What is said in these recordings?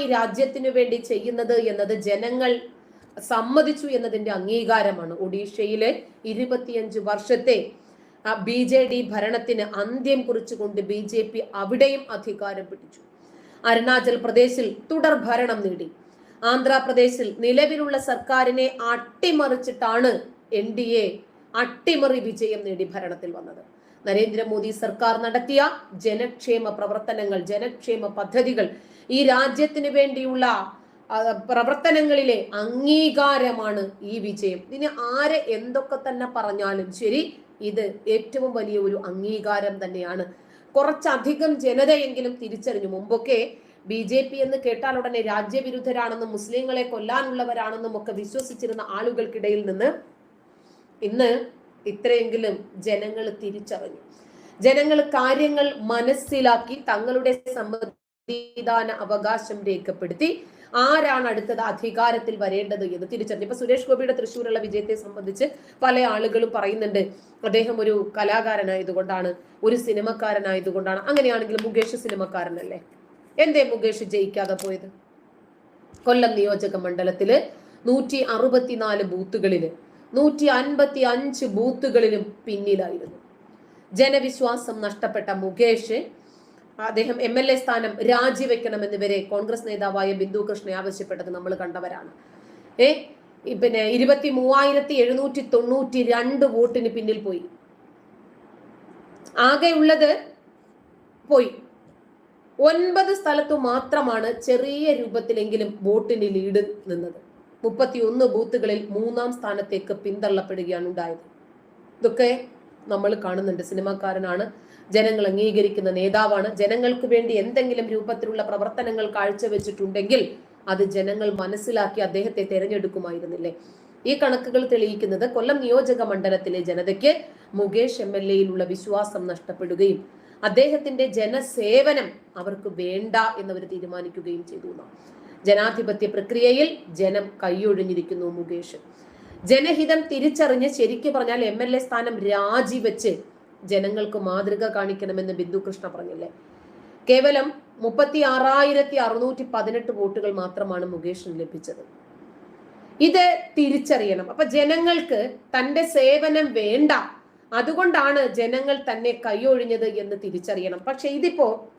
ഈ രാജ്യത്തിനു വേണ്ടി ചെയ്യുന്നത് എന്നത് ജനങ്ങൾ സമ്മതിച്ചു എന്നതിന്റെ അംഗീകാരമാണ്. ഒഡീഷയിലെ ഇരുപത്തിയഞ്ച് വർഷത്തെ ബി ജെ ഡി ഭരണത്തിന് അന്ത്യം കുറിച്ചുകൊണ്ട് ബി ജെ പി അവിടെയും അധികാരം പിടിച്ചു. അരുണാചൽ പ്രദേശിൽ തുടർ ഭരണം നേടി. ആന്ധ്രാപ്രദേശിൽ നിലവിലുള്ള സർക്കാരിനെ അട്ടിമറിച്ചിട്ടാണ് എൻ ഡി എ അട്ടിമറി വിജയം നേടി ഭരണത്തിൽ വന്നത്. നരേന്ദ്രമോദി സർക്കാർ നടത്തിയ ജനക്ഷേമ പ്രവർത്തനങ്ങൾ ജനക്ഷേമ പദ്ധതികൾ ഈ രാജ്യത്തിന് വേണ്ടിയുള്ള പ്രവർത്തനങ്ങളിലെ അംഗീകാരമാണ് ഈ വിജയം. ഇതിന് ആര് എന്തൊക്കെ തന്നെ പറഞ്ഞാലും ശരി ഇത് ഏറ്റവും വലിയ ഒരു അംഗീകാരം തന്നെയാണ്. കുറച്ചധികം ജനതയെങ്കിലും തിരിച്ചറിഞ്ഞു. മുമ്പൊക്കെ ബി ജെ പി എന്ന് കേട്ടാൽ ഉടനെ രാജ്യവിരുദ്ധരാണെന്നും മുസ്ലിങ്ങളെ കൊല്ലാനുള്ളവരാണെന്നും ഒക്കെ വിശ്വസിച്ചിരുന്ന ആളുകൾക്കിടയിൽ നിന്ന് ഇന്ന് ഇത്രയെങ്കിലും ജനങ്ങൾ തിരിച്ചറിഞ്ഞു. ജനങ്ങൾ കാര്യങ്ങൾ മനസ്സിലാക്കി തങ്ങളുടെ സമ്മതിദാന അവകാശം രേഖപ്പെടുത്തി ആരാണ് അടുത്തത് അധികാരത്തിൽ വരേണ്ടത് എന്ന് തിരിച്ചറിഞ്ഞു. ഇപ്പൊ സുരേഷ് ഗോപിയുടെ തൃശ്ശൂരുള്ള വിജയത്തെ സംബന്ധിച്ച് പല ആളുകളും പറയുന്നുണ്ട് അദ്ദേഹം ഒരു കലാകാരനായതുകൊണ്ടാണ് ഒരു സിനിമക്കാരനായതുകൊണ്ടാണ്. അങ്ങനെയാണെങ്കിൽ മുകേഷ് സിനിമക്കാരനല്ലേ? എന്തേ മുകേഷ് ജയിക്കാതെ പോയത്? കൊല്ലം നിയോജക മണ്ഡലത്തിൽ നൂറ്റി അറുപത്തിനാല് ബൂത്തുകളിൽ നൂറ്റി അൻപത്തി അഞ്ച് ബൂത്തുകളിലും പിന്നിലായിരുന്നു. ജനവിശ്വാസം നഷ്ടപ്പെട്ട മുകേഷ് അദ്ദേഹം എം എൽ എ സ്ഥാനം രാജിവെക്കണമെന്ന് വരെ കോൺഗ്രസ് നേതാവായ ബിന്ദു കൃഷ്ണ ആവശ്യപ്പെട്ടത് നമ്മൾ കണ്ടവരാണ്. ഏ പിന്നെ ഇരുപത്തി മൂവായിരത്തി എഴുന്നൂറ്റി തൊണ്ണൂറ്റി രണ്ട് വോട്ടിന് പിന്നിൽ പോയി. ആകെയുള്ളത് പോയി. ഒൻപത് സ്ഥലത്തു മാത്രമാണ് ചെറിയ രൂപത്തിലെങ്കിലും വോട്ടിന് ലീഡ് നിന്നത്. മുപ്പത്തിയൊന്ന് ബൂത്തുകളിൽ മൂന്നാം സ്ഥാനത്തേക്ക് പിന്തള്ളപ്പെടുകയാണ് ഉണ്ടായത്. ഇതൊക്കെ നമ്മൾ കാണുന്നുണ്ട്. സിനിമാക്കാരനാണ് ജനങ്ങൾ അംഗീകരിക്കുന്ന നേതാവാണ്. ജനങ്ങൾക്ക് വേണ്ടി എന്തെങ്കിലും രൂപത്തിലുള്ള പ്രവർത്തനങ്ങൾ കാഴ്ചവെച്ചിട്ടുണ്ടെങ്കിൽ അത് ജനങ്ങൾ മനസ്സിലാക്കി അദ്ദേഹത്തെ തെരഞ്ഞെടുക്കുമായിരുന്നില്ലേ? ഈ കണക്കുകൾ തെളിയിക്കുന്നത് കൊല്ലം നിയോജക മണ്ഡലത്തിലെ ജനതയ്ക്ക് മുകേഷ് എം എൽ എയിലുള്ള വിശ്വാസം നഷ്ടപ്പെടുകയും അദ്ദേഹത്തിന്റെ ജനസേവനം അവർക്ക് വേണ്ട എന്നവർ തീരുമാനിക്കുകയും ചെയ്തു. ജനാധിപത്യ പ്രക്രിയയിൽ ജനം കൈയൊഴിഞ്ഞിരിക്കുന്നു മുകേഷ്. ജനഹിതം തിരിച്ചറിഞ്ഞ് ശരിക്കു പറഞ്ഞാൽ എം എൽ എ സ്ഥാനം രാജിവെച്ച് ജനങ്ങൾക്ക് മാതൃക കാണിക്കണമെന്ന് ബിന്ദു കൃഷ്ണ പറഞ്ഞില്ലേ? കേവലം മുപ്പത്തി ആറായിരത്തി അറുന്നൂറ്റി പതിനെട്ട് വോട്ടുകൾ മാത്രമാണ് മുകേഷിന് ലഭിച്ചത്. ഇത് തിരിച്ചറിയണം. അപ്പൊ ജനങ്ങൾക്ക് തന്റെ സേവനം വേണ്ട. അതുകൊണ്ടാണ് ജനങ്ങൾ തന്നെ കൈയൊഴിഞ്ഞത് എന്ന് തിരിച്ചറിയണം. പക്ഷെ ഇതിപ്പോ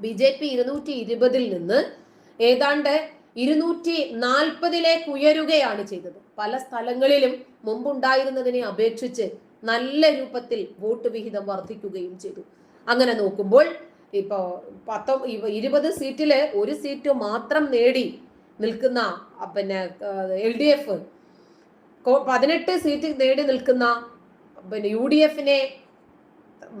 ബി ജെ പി ഇരുന്നൂറ്റി ഇരുപതിൽ നിന്ന് ഏതാണ്ട് ഇരുന്നൂറ്റി നാൽപ്പതിലേക്ക് ഉയരുകയാണ് ചെയ്തത്. പല സ്ഥലങ്ങളിലും മുമ്പുണ്ടായിരുന്നതിനെ അപേക്ഷിച്ച് നല്ല രൂപത്തിൽ വോട്ട് വിഹിതം വർദ്ധിക്കുകയും ചെയ്തു. അങ്ങനെ നോക്കുമ്പോൾ ഇപ്പോൾ പത്തൊ ഇരുപത് സീറ്റിൽ ഒരു സീറ്റ് മാത്രം നേടി നിൽക്കുന്ന പിന്നെ എൽ ഡി എഫ് പതിനെട്ട് സീറ്റ് നേടി നിൽക്കുന്ന പിന്നെ യു ഡി എഫിനെ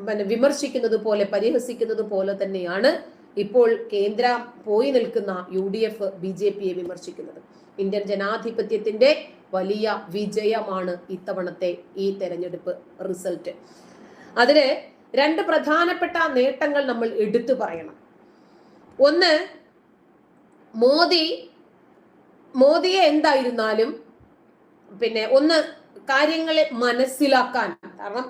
പിന്നെ വിമർശിക്കുന്നത് പോലെ പരിഹസിക്കുന്നത് പോലെ തന്നെയാണ് ഇപ്പോൾ കേന്ദ്ര പോയി നിൽക്കുന്ന U D F B J പിയെ വിമർശിക്കുന്നത്. ഇന്ത്യൻ ജനാധിപത്യത്തിന്റെ വലിയ വിജയമാണ് ഇത്തവണത്തെ ഈ തെരഞ്ഞെടുപ്പ് റിസൾട്ട്. അതിന് രണ്ട് പ്രധാനപ്പെട്ട നേട്ടങ്ങൾ നമ്മൾ എടുത്തു പറയണം. ഒന്ന് മോദി മോദിയെ എന്തായിരുന്നാലും പിന്നെ ഒന്ന് കാര്യങ്ങളെ മനസ്സിലാക്കാൻ. കാരണം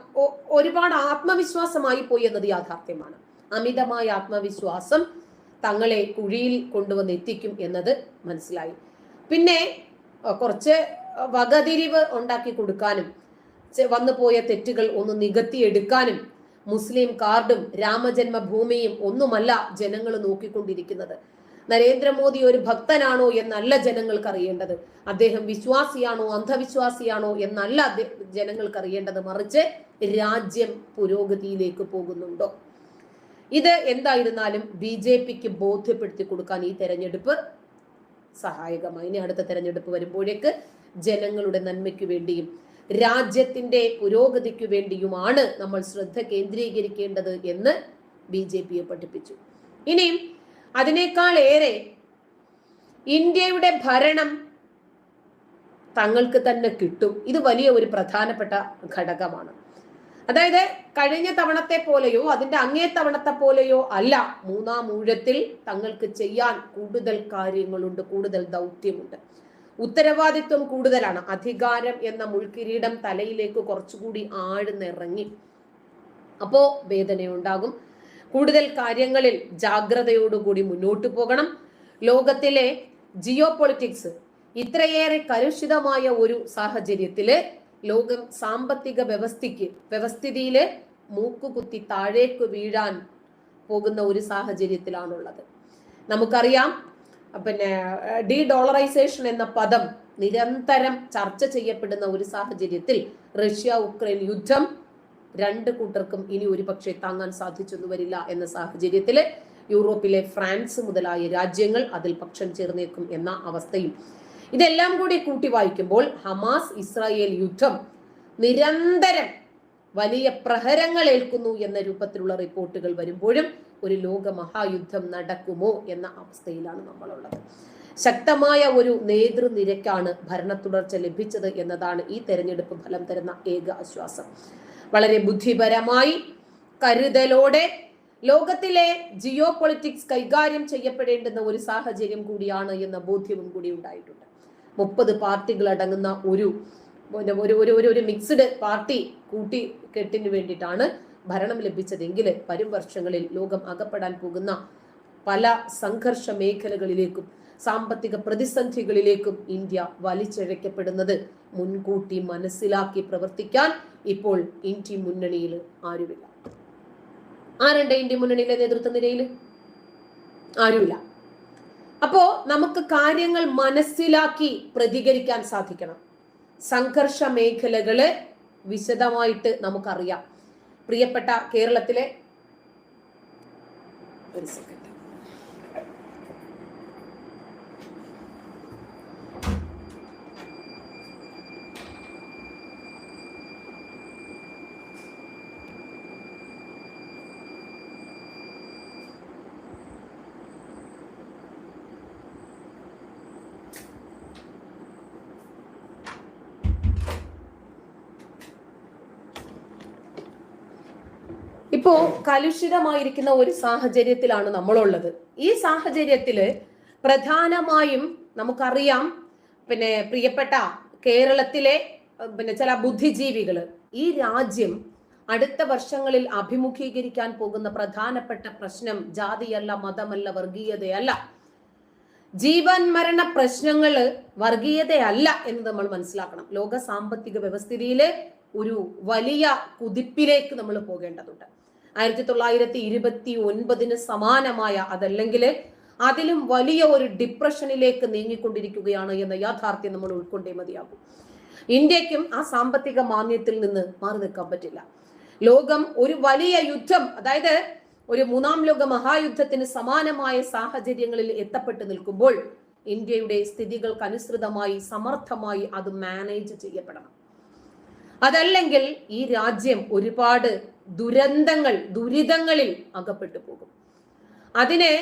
ഒരുപാട് ആത്മവിശ്വാസമായി പോയി എന്നത് യാഥാർത്ഥ്യമാണ്. അമിതമായ ആത്മവിശ്വാസം തങ്ങളെ കുഴിയിൽ കൊണ്ടുവന്ന് എത്തിക്കും എന്നത് മനസ്സിലായി. പിന്നെ കുറച്ച് വകതിരിവ് ഉണ്ടാക്കി കൊടുക്കാനും വന്നു പോയ തെറ്റുകൾ ഒന്ന് നികത്തിയെടുക്കാനും മുസ്ലിം കാർഡും രാമജന്മഭൂമിയും ഒന്നുമല്ല ജനങ്ങൾ നോക്കിക്കൊണ്ടിരിക്കുന്നത്. നരേന്ദ്രമോദി ഒരു ഭക്തനാണോ എന്നല്ല ജനങ്ങൾക്ക് അറിയേണ്ടത്. അദ്ദേഹം വിശ്വാസിയാണോ അന്ധവിശ്വാസിയാണോ എന്നല്ല ജനങ്ങൾക്ക് അറിയേണ്ടത്. മറിച്ച് രാജ്യം പുരോഗതിയിലേക്ക് പോകുന്നുണ്ടോ? ഇത് എന്തായിരുന്നാലും ബി ജെ പിക്ക് ബോധ്യപ്പെടുത്തി കൊടുക്കാൻ ഈ തെരഞ്ഞെടുപ്പ് സഹായകമായി. ഇനി അടുത്ത തെരഞ്ഞെടുപ്പ് വരുമ്പോഴേക്ക് ജനങ്ങളുടെ നന്മയ്ക്ക് വേണ്ടിയും രാജ്യത്തിന്റെ പുരോഗതിക്ക് വേണ്ടിയുമാണ് നമ്മൾ ശ്രദ്ധ കേന്ദ്രീകരിക്കേണ്ടത് എന്ന് ബി ജെ പിയെ പഠിപ്പിച്ചു. ഇനിയും അതിനേക്കാൾ ഏറെ ഇന്ത്യയുടെ ഭരണം തങ്ങൾക്ക് തന്നെ കിട്ടും. ഇത് വലിയ ഒരു പ്രധാനപ്പെട്ട ഘടകമാണ്. അതായത് കഴിഞ്ഞ തവണത്തെ പോലെയോ അതിന്റെ അങ്ങേ തവണത്തെ പോലെയോ അല്ല. മൂന്നാം ഊഴത്തിൽ തങ്ങൾക്ക് ചെയ്യാൻ കൂടുതൽ കാര്യങ്ങളുണ്ട് കൂടുതൽ ദൗത്യമുണ്ട്. ഉത്തരവാദിത്വം കൂടുതലാണ്. അധികാരം എന്ന മുൾക്കിരീടം തലയിലേക്ക് കുറച്ചുകൂടി ആഴ്ന്നിറങ്ങി. അപ്പോ വേദനയുണ്ടാകും. കൂടുതൽ കാര്യങ്ങളിൽ ജാഗ്രതയോടുകൂടി മുന്നോട്ട് പോകണം. ലോകത്തിലെ ജിയോ പൊളിറ്റിക്സ് ഇത്രയേറെ കലുഷിതമായ ഒരു സാഹചര്യത്തിൽ ലോകം സാമ്പത്തിക വ്യവസ്ഥയ്ക്ക് വ്യവസ്ഥിതിയിലെ മൂക്കുകുത്തി താഴേക്ക് വീഴാൻ പോകുന്ന ഒരു സാഹചര്യത്തിലാണുള്ളത്. നമുക്കറിയാം പിന്നെ ഡി ഡോളറൈസേഷൻ എന്ന പദം നിരന്തരം ചർച്ച ചെയ്യപ്പെടുന്ന ഒരു സാഹചര്യത്തിൽ റഷ്യ ഉക്രൈൻ യുദ്ധം രണ്ട് കൂട്ടർക്കും ഇനി ഒരു പക്ഷേ താങ്ങാൻ സാധിച്ചെന്നു വരില്ല എന്ന സാഹചര്യത്തിൽ യൂറോപ്പിലെ ഫ്രാൻസ് മുതലായ രാജ്യങ്ങൾ അതിൽ പക്ഷം ചേർന്നേക്കും എന്ന അവസ്ഥയും ഇതെല്ലാം കൂടി കൂട്ടി വായിക്കുമ്പോൾ ഹമാസ് ഇസ്രായേൽ യുദ്ധം നിരന്തരം വലിയ പ്രഹരങ്ങൾ ഏൽക്കുന്നു എന്ന രൂപത്തിലുള്ള റിപ്പോർട്ടുകൾ വരുമ്പോഴും ഒരു ലോക മഹായുദ്ധം നടക്കുമോ എന്ന അവസ്ഥയിലാണ് നമ്മളുള്ളത്. ശക്തമായ ഒരു നേതൃനിരക്കാണ് ഭരണ തുടർച്ച ലഭിച്ചത് എന്നതാണ് ഈ തെരഞ്ഞെടുപ്പ് ഫലം തരുന്ന ഏക ആശ്വാസം. വളരെ ബുദ്ധിപരമായി കരുതലോടെ ലോകത്തിലെ ജിയോ പൊളിറ്റിക്സ് കൈകാര്യം ചെയ്യപ്പെടേണ്ടുന്ന ഒരു സാഹചര്യം കൂടിയാണ് എന്ന ബോധ്യവും കൂടി ഉണ്ടായിട്ടുണ്ട്. മുപ്പത് പാർട്ടികൾ അടങ്ങുന്ന ഒരു ഒരു ഒരു ഒരു ഒരു മിക്സ്ഡ് പാർട്ടി കൂട്ടി കെട്ടിന് വേണ്ടിയിട്ടാണ് ഭരണം ലഭിച്ചതെങ്കിൽ വരും വർഷങ്ങളിൽ ലോകം അകപ്പെടാൻ പോകുന്ന പല സംഘർഷ മേഖലകളിലേക്കും സാമ്പത്തിക പ്രതിസന്ധികളിലേക്കും ഇന്ത്യ വലിച്ചിഴക്കപ്പെടുന്നത് മുൻകൂട്ടി മനസ്സിലാക്കി പ്രവർത്തിക്കാൻ ഇപ്പോൾ ഇന്ത്യ മുന്നണിയിൽ ആരുമില്ല. ആരുണ്ട് ഇന്ത്യ മുന്നണിയിലെ നേതൃത്വ നിരയിൽ? ആരുമില്ല. അപ്പോ നമുക്ക് കാര്യങ്ങൾ മനസ്സിലാക്കി പ്രതികരിക്കാൻ സാധിക്കണം. സംഘർഷ മേഖലകൾ വിശദമായിട്ട് നമുക്കറിയാം. പ്രിയപ്പെട്ട കേരളത്തിലെ ഒരു സെക്കൻഡ് ഇപ്പോ കലുഷിതമായിരിക്കുന്ന ഒരു സാഹചര്യത്തിലാണ് നമ്മളുള്ളത്. ഈ സാഹചര്യത്തിൽ പ്രധാനമായും നമുക്കറിയാം പിന്നെ പ്രിയപ്പെട്ട കേരളത്തിലെ പിന്നെ ചില ബുദ്ധിജീവികൾ ഈ രാജ്യം അടുത്ത വർഷങ്ങളിൽ അഭിമുഖീകരിക്കാൻ പോകുന്ന പ്രധാനപ്പെട്ട പ്രശ്നം ജാതിയല്ല മതമല്ല വർഗീയതയല്ല. ജീവൻ മരണ പ്രശ്നങ്ങൾ വർഗീയതയല്ല എന്ന് നമ്മൾ മനസ്സിലാക്കണം. ലോക സാമ്പത്തിക വ്യവസ്ഥിതിയിലെ ഒരു വലിയ കുതിപ്പിലേക്ക് നമ്മൾ പോകേണ്ടതുണ്ട്. ആയിരത്തി തൊള്ളായിരത്തി ഇരുപത്തി ഒൻപതിന് സമാനമായ അതല്ലെങ്കിൽ അതിലും വലിയ ഒരു ഡിപ്രഷനിലേക്ക് നീങ്ങിക്കൊണ്ടിരിക്കുകയാണ് എന്ന യാഥാർത്ഥ്യം നമ്മൾ ഉൾക്കൊണ്ടേ മതിയാകും. ഇന്ത്യക്കും ആ സാമ്പത്തിക മാന്യത്തിൽ നിന്ന് മാറി നിൽക്കാൻ പറ്റില്ല. ലോകം ഒരു വലിയ യുദ്ധം അതായത് ഒരു മൂന്നാം ലോക മഹായുദ്ധത്തിന് സമാനമായ സാഹചര്യങ്ങളിൽ എത്തപ്പെട്ടു നിൽക്കുമ്പോൾ ഇന്ത്യയുടെ സ്ഥിതികൾക്ക് അനുസൃതമായി സമർത്ഥമായി അത് മാനേജ് ചെയ്യപ്പെടണം. അതല്ലെങ്കിൽ ഈ രാജ്യം ഒരുപാട് ദുരന്തങ്ങൾ ദുരിതങ്ങളിൽ അകപ്പെട്ടു പോകും. അതിനെ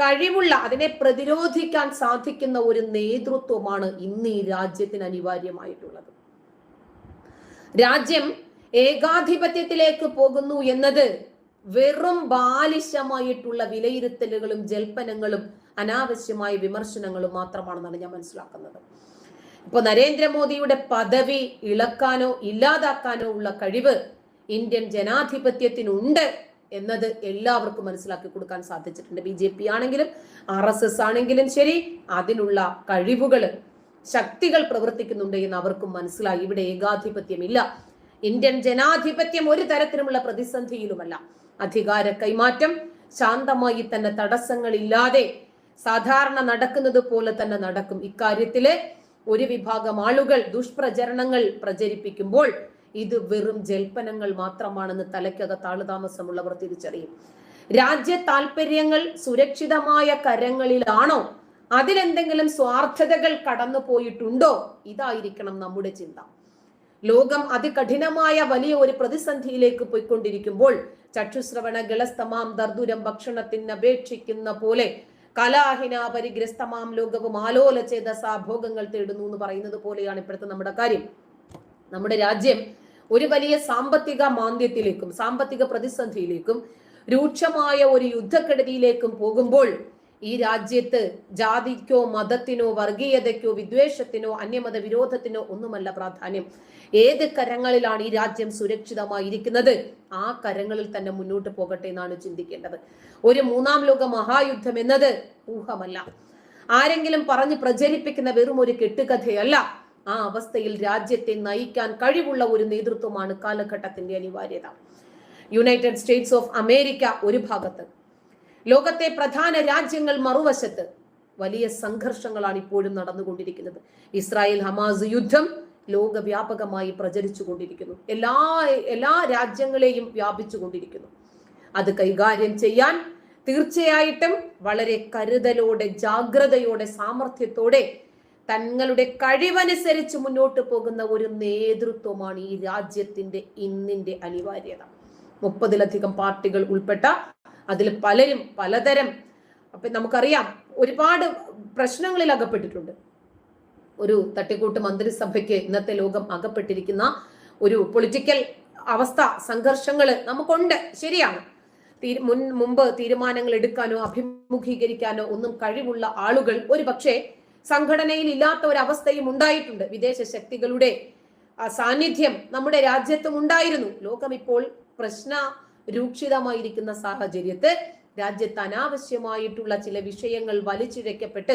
കഴിവുള്ള അതിനെ പ്രതിരോധിക്കാൻ സാധിക്കുന്ന ഒരു നേതൃത്വമാണ് ഇന്ന് ഈ രാജ്യത്തിന് അനിവാര്യമായിട്ടുള്ളത്. രാജ്യം ഏകാധിപത്യത്തിലേക്ക് പോകുന്നു എന്നത് വെറും ബാലിശമായിട്ടുള്ള വിലയിരുത്തലുകളും ജൽപ്പനങ്ങളും അനാവശ്യമായ വിമർശനങ്ങളും മാത്രമാണെന്നാണ് ഞാൻ മനസ്സിലാക്കുന്നത്. ഇപ്പൊ നരേന്ദ്രമോദിയുടെ പദവി ഇളക്കാനോ ഇല്ലാതാക്കാനോ ഉള്ള കഴിവ് ഇന്ത്യൻ ജനാധിപത്യത്തിനുണ്ട് എന്നത് എല്ലാവർക്കും മനസ്സിലാക്കി കൊടുക്കാൻ സാധിച്ചിട്ടുണ്ട്. ബി ജെ പി ആണെങ്കിലും ആർ എസ് എസ് ആണെങ്കിലും ശരി അതിനുള്ള കഴിവുകൾ ശക്തികൾ പ്രവർത്തിക്കുന്നുണ്ട് എന്ന് അവർക്കും മനസ്സിലായി. ഇവിടെ ഏകാധിപത്യമില്ല. ഇന്ത്യൻ ജനാധിപത്യം ഒരു തരത്തിലുമുള്ള പ്രതിസന്ധിയിലുമല്ല. അധികാര കൈമാറ്റം ശാന്തമായി തന്നെ തടസ്സങ്ങളില്ലാതെ സാധാരണ നടക്കുന്നത് പോലെ തന്നെ നടക്കും. ഇക്കാര്യത്തിൽ ഒരു വിഭാഗം ആളുകൾ ദുഷ്പ്രചരണങ്ങൾ പ്രചരിപ്പിക്കുമ്പോൾ ഇത് വെറും ജൽപ്പനങ്ങൾ മാത്രമാണെന്ന് തലയ്ക്കക താളുതാമസമുള്ളവർ തിരിച്ചറിയും. രാജ്യ താല്പര്യങ്ങൾ സുരക്ഷിതമായ കരങ്ങളിലാണോ? അതിലെന്തെങ്കിലും സ്വാർത്ഥതകൾ കടന്നു പോയിട്ടുണ്ടോ? ഇതായിരിക്കണം നമ്മുടെ ചിന്ത. ലോകം അതികഠിനമായ വലിയ ഒരു പ്രതിസന്ധിയിലേക്ക് പോയിക്കൊണ്ടിരിക്കുമ്പോൾ ചക്ഷുശ്രവണ ഗളസ്തമാം ദർദുരം ഭക്ഷണത്തിന് അപേക്ഷിക്കുന്ന പോലെ കലാഹിന പരിഗ്രസ്തമാം ലോകവും ആലോല ചെയ്ത സാഭോഗങ്ങൾ തേടുന്നു എന്ന് പറയുന്നത് പോലെയാണ് ഇപ്പോഴത്തെ നമ്മുടെ കാര്യം. നമ്മുടെ രാജ്യം ഒരു വലിയ സാമ്പത്തിക മാന്ദ്യത്തിലേക്കും സാമ്പത്തിക പ്രതിസന്ധിയിലേക്കും രൂക്ഷമായ ഒരു യുദ്ധക്കെടുതിയിലേക്കും പോകുമ്പോൾ ഈ രാജ്യത്ത് ജാതിക്കോ മതത്തിനോ വർഗീയതയ്ക്കോ വിദ്വേഷത്തിനോ അന്യമത വിരോധത്തിനോ ഒന്നുമല്ല പ്രാധാന്യം. ഏത് കരങ്ങളിലാണ് ഈ രാജ്യം സുരക്ഷിതമായിരിക്കുന്നത്? ആ കരങ്ങളിൽ തന്നെ മുന്നോട്ട് പോകട്ടെ എന്നാണ് ചിന്തിക്കേണ്ടത്. ഒരു മൂന്നാം ലോക മഹായുദ്ധം എന്നത് ഊഹമല്ല. ആരെങ്കിലും പറഞ്ഞ് പ്രചരിപ്പിക്കുന്ന വെറും ഒരു കെട്ടുകഥയല്ല. ആ അവസ്ഥയിൽ രാജ്യത്തെ നയിക്കാൻ കഴിവുള്ള ഒരു നേതൃത്വമാണ് കാലഘട്ടത്തിന്റെ അനിവാര്യത. യുണൈറ്റഡ് സ്റ്റേറ്റ്സ് ഓഫ് അമേരിക്ക ഒരു ഭാഗത്ത്. ലോകത്തെ പ്രധാന രാജ്യങ്ങൾ മറുവശത്ത്. വലിയ സംഘർഷങ്ങളാണ് ഇപ്പോഴും നടന്നുകൊണ്ടിരിക്കുന്നത്. ഇസ്രായേൽ ഹമാസ് യുദ്ധം ലോകവ്യാപകമായി പ്രചരിച്ചു കൊണ്ടിരിക്കുന്നു എല്ലാ എല്ലാ രാജ്യങ്ങളെയും വ്യാപിച്ചു കൊണ്ടിരിക്കുന്നു അത് കൈകാര്യം ചെയ്യാൻ തീർച്ചയായിട്ടും വളരെ കരുതലോടെ ജാഗ്രതയോടെ സാമർഥ്യത്തോടെ തങ്ങളുടെ കഴിവനുസരിച്ച് മുന്നോട്ട് പോകുന്ന ഒരു നേതൃത്വമാണ് ഈ രാജ്യത്തിന്റെ ഇന്നിന്റെ അനിവാര്യത. മുപ്പതിലധികം പാർട്ടികൾ ഉൾപ്പെട്ട അതിൽ പലരും പലതരം അപ്പൊ നമുക്കറിയാം ഒരുപാട് പ്രശ്നങ്ങളിൽ അകപ്പെട്ടിട്ടുണ്ട്. ഒരു തട്ടിക്കൂട്ട് മന്ത്രിസഭയ്ക്ക് ഇന്നത്തെ ലോകം അകപ്പെട്ടിരിക്കുന്ന ഒരു പൊളിറ്റിക്കൽ അവസ്ഥ സംഘർഷങ്ങൾ നമുക്കുണ്ട്. ശരിയാണ്. മുൻ മുമ്പ് തീരുമാനങ്ങൾ എടുക്കാനോ അഭിമുഖീകരിക്കാനോ ഒന്നും കഴിവുള്ള ആളുകൾ ഒരു പക്ഷേ സംഘടനയിൽ ഇല്ലാത്ത ഒരു അവസ്ഥയും ഉണ്ടായിട്ടുണ്ട്. വിദേശ ശക്തികളുടെ സാന്നിധ്യം നമ്മുടെ രാജ്യത്തും ഉണ്ടായിരുന്നു. ലോകം ഇപ്പോൾ പ്രശ്ന രൂക്ഷിതമായിരിക്കുന്ന സാഹചര്യത്ത് രാജ്യത്ത് അനാവശ്യമായിട്ടുള്ള ചില വിഷയങ്ങൾ വലിച്ചിഴക്കപ്പെട്ട്